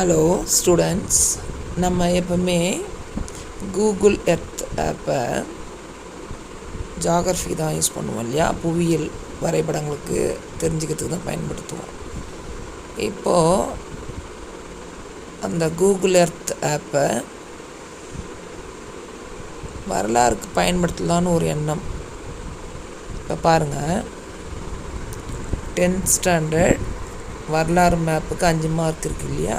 Hello students நம்ம எப்பவுமே Google earth ஆப்பை ஜாகிரஃபி தான் யூஸ் பண்ணுவோம் இல்லையா? புவியியல் வரைபடங்களுக்கு தெரிஞ்சுக்கிறதுக்கு தான் பயன்படுத்துவோம். இப்போது அந்த கூகுள் எர்த் ஆப்பை வரலாறுக்கு பயன்படுத்தலான்னு ஒரு எண்ணம். இப்போ பாருங்கள் டென்த் ஸ்டாண்டர்ட் வரலாறு மேப்புக்கு அஞ்சு மார்க் இருக்கு இல்லையா?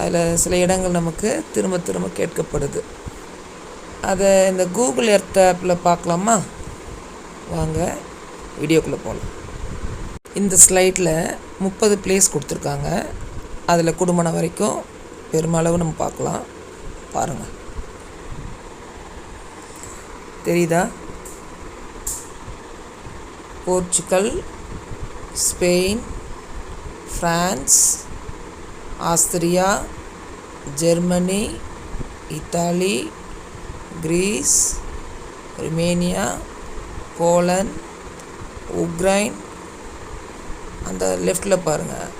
அதில் சில இடங்கள் நமக்கு திரும்ப திரும்ப கேட்கப்படுது. அதை இந்த கூகுள் எர்த் ஆப்பில் பார்க்கலாமா? வாங்க வீடியோக்குள்ளே போகலாம் இந்த ஸ்லைட்டில் முப்பது பிளேஸ் கொடுத்துருக்காங்க. அதில் குடும்பம் வரைக்கும் பெருமளவு நம்ம பார்க்கலாம். பாருங்கள் தெரியுதா? Portugal Spain France Austria Germany Italy Greece Romania Poland Ukraine. அந்த லெஃப்டில் பாருங்கள்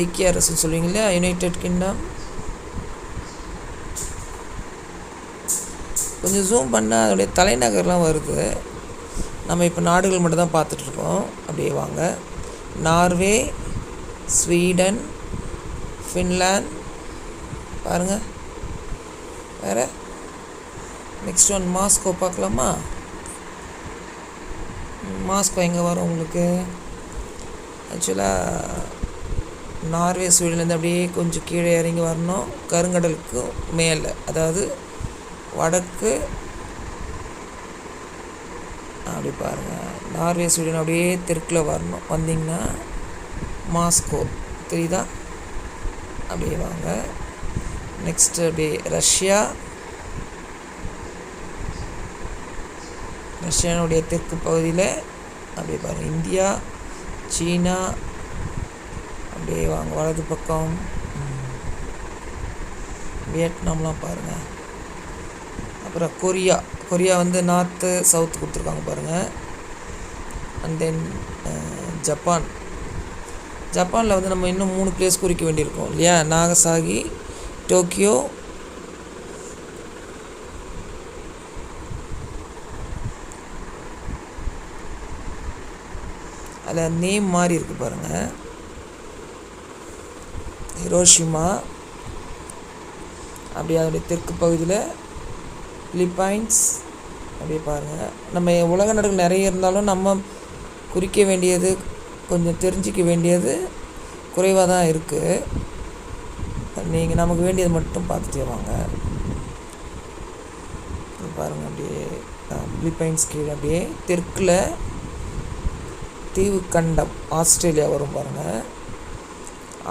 ஐக்கிய அரசுன்னு சொல்லுவீங்களே யுனைடெட் கிங்டம் கொஞ்சம் ஜூம் பண்ணால் அதோடைய தலைநகர்லாம் வருது. நம்ம இப்போ நாடுகள் மட்டும் தான் பார்த்துட்ருக்கோம் அப்படியே வாங்க. நார்வே ஸ்வீடன் ஃபின்லாந்து பாருங்கள் வேறு? நெக்ஸ்ட் ஒன் மாஸ்கோ பார்க்கலாமா? மாஸ்கோ எங்கே வரும் உங்களுக்கு? ஆக்சுவலாக நார்வே ஸ்வீடன்லேருந்து அப்படியே கொஞ்சம் கீழே இறங்கி வரணும். கருங்கடலுக்கு மேலே. அதாவது வடக்கு. அப்படி பாருங்கள் நார்வே ஸ்வீடன் அப்படியே தெற்கில் வரணும். வந்தீங்கன்னா மாஸ்கோ. தெரியுதா? அப்படியே வாங்க. நெக்ஸ்ட்டு அப்படியே ரஷ்யா. ரஷ்யானுடைய தெற்கு பகுதியில் அப்படியே பாருங்கள் இந்தியா சீனா. அப்படியே வாங்க. வலது பக்கம். வியட்நாம்லாம் பாருங்கள் அப்புறம் கொரியா. கொரியா வந்து நார்த்து சவுத்து கொடுத்துருக்காங்க பாருங்கள் அண்ட் தென் ஜப்பான். ஜப்பானில் வந்து நம்ம இன்னும் மூணு பிளேஸ் குறிக்க வேண்டியிருக்கோம் இல்லையா? நாகசாகி டோக்கியோ அதில் நேம் மாறி இருக்கு பாருங்கள் ஹிரோஷிமா அப்படி அதோடைய தெற்கு பகுதியில் பிலிப்பைன்ஸ் அப்படியே பாருங்கள் நம்ம உலக நாடுகள் நிறைய இருந்தாலும் நம்ம குறிக்க வேண்டியது கொஞ்சம் தெரிஞ்சிக்க வேண்டியது குறைவாக தான் இருக்குது நீங்கள் நமக்கு வேண்டியது மட்டும் பார்த்துட்டே வாங்க. பாருங்கள் அப்படியே பிலிப்பைன்ஸ் கீழே அப்படியே தெற்கில் தீவு கண்டம் ஆஸ்திரேலியா வரும் பாருங்கள்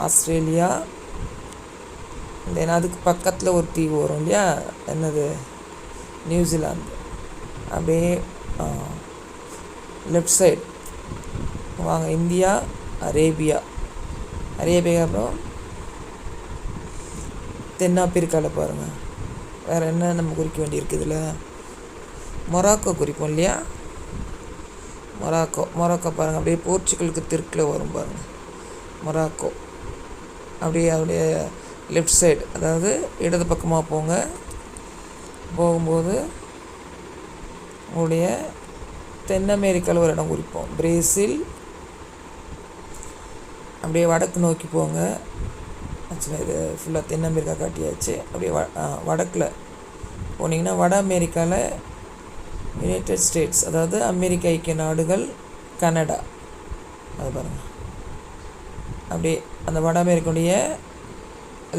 ஆஸ்திரேலியா தென் அதுக்கு பக்கத்தில் ஒரு தீவு வரும் இல்லையா? என்னது? New Zealand. அப்படியே லெஃப்ட் சைடு வாங்க. India Arabia. அரேபியா அப்புறம் தென்னாப்பிரிக்காவில் பாருங்கள் வேறு என்ன நம்ம குறிக்க வேண்டியிருக்கு இதில்? மொராக்கோ குறிப்போம் இல்லையா? மொராக்கோ. மொராக்கோ பாருங்கள் அப்படியே போர்ச்சுகலுக்கு தெற்கில் வரும் பாருங்கள் மொராக்கோ. அப்படியே அப்படியே லெஃப்ட் சைடு அதாவது இடது பக்கமாக போங்க. போகும்போது உங்களுடைய தென் அமெரிக்காவில் ஒரு இடம் குறிப்போம். பிரேசில் அப்படியே வடக்கு நோக்கி போங்க. ஆக்சுவலாக இது ஃபுல்லாக தென் அமெரிக்கா காட்டியாச்சு. அப்படியே வ வடக்கில் போனீங்கன்னா வட அமெரிக்காவில் யுனைடெட் ஸ்டேட்ஸ் அதாவது அமெரிக்க ஐக்கிய நாடுகள் கனடா. அது பாருங்கள் அப்படியே அந்த வட அமெரிக்கனுடைய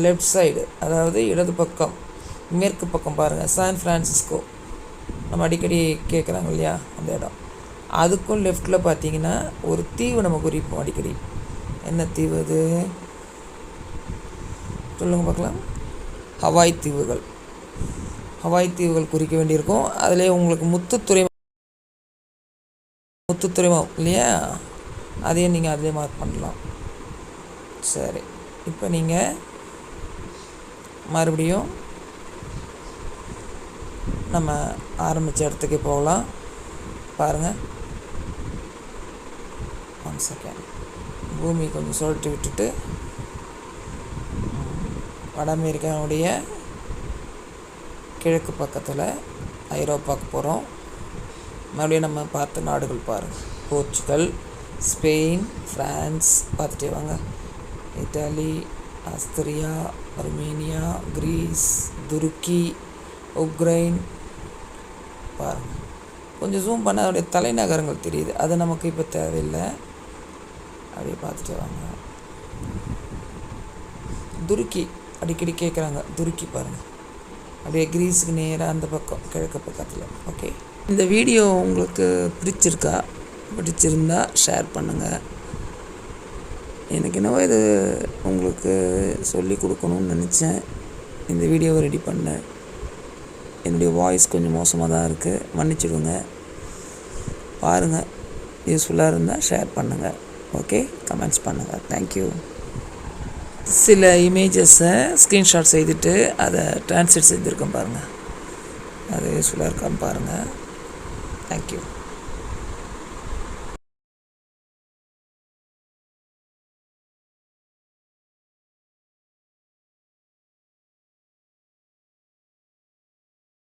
லெஃப்ட் சைடு அதாவது இடது பக்கம் மேற்கு பக்கம் பாருங்கள் சான் ஃப்ரான்சிஸ்கோ நம்ம அடிக்கடி கேட்குறாங்க இல்லையா? அந்த இடம். அதுக்கும் லெஃப்டில் பார்த்தீங்கன்னா ஒரு தீவு நம்ம குறிப்போம் அடிக்கடி. என்ன தீவு அது சொல்லுங்கள் பார்க்கலாம். ஹவாய் தீவுகள். ஹவாய் தீவுகள் குறிக்க வேண்டியிருக்கும். அதிலே உங்களுக்கு முத்துத்துறை முத்துத்துறைமா இல்லையா? அதையும் நீங்கள் அதிலே மார்க் பண்ணலாம். சரி. இப்போ நீங்கள் மறுபடியும் நம்ம ஆரம்பித்த இடத்துக்கு போகலாம். பாருங்கள் ஒன் செகண்ட் பூமி கொஞ்சம் சுழட்டி விட்டுட்டு வட அமெரிக்காவுடைய கிழக்கு பக்கத்தில் ஐரோப்பாவுக்கு போகிறோம் மறுபடியும் நம்ம பார்த்த நாடுகள் பாருங்கள் போர்ச்சுகல் ஸ்பெயின் ஃப்ரான்ஸ் பார்த்துட்டே வாங்க. இத்தாலி ஆஸ்திரியா அர்மேனியா கிரீஸ் துருக்கி உக்ரைன் பாருங்கள் கொஞ்சம் ஜூம் பண்ண அதோடைய தலைநகரங்கள் தெரியுது. அது நமக்கு இப்போ தேவையில்லை. அப்படியே பார்த்துட்டு வாங்க. துருக்கி அடிக்கடி கேட்குறாங்க துருக்கி பாருங்கள் அப்படியே கிரீஸுக்கு நேராக அந்த பக்கம் கிழக்கு பக்கத்தில். ஓகே. இந்த வீடியோ உங்களுக்கு பிடிச்சிருக்கா? பிடிச்சிருந்தா ஷேர் பண்ணுங்கள் எனக்கு என்னவோ இது உங்களுக்கு சொல்லி கொடுக்கணும்னு நினச்சேன். இந்த வீடியோவை ரெடி பண்ணேன் என்னுடைய வாய்ஸ் கொஞ்சம் மோசமாக தான் இருக்குது மன்னிச்சிடுங்க. பாருங்கள் யூஸ்ஃபுல்லாக இருந்தால் ஷேர் பண்ணுங்கள் ஓகே கமெண்ட்ஸ் பண்ணுங்கள் தேங்க்யூ சில இமேஜஸை ஸ்க்ரீன்ஷாட் செய்துட்டு அதை ட்ரான்ஸ்லேட் செய்திருக்கேன் பாருங்கள் அது யூஸ்ஃபுல்லாக இருக்கான்னு பாருங்கள் தேங்க்யூ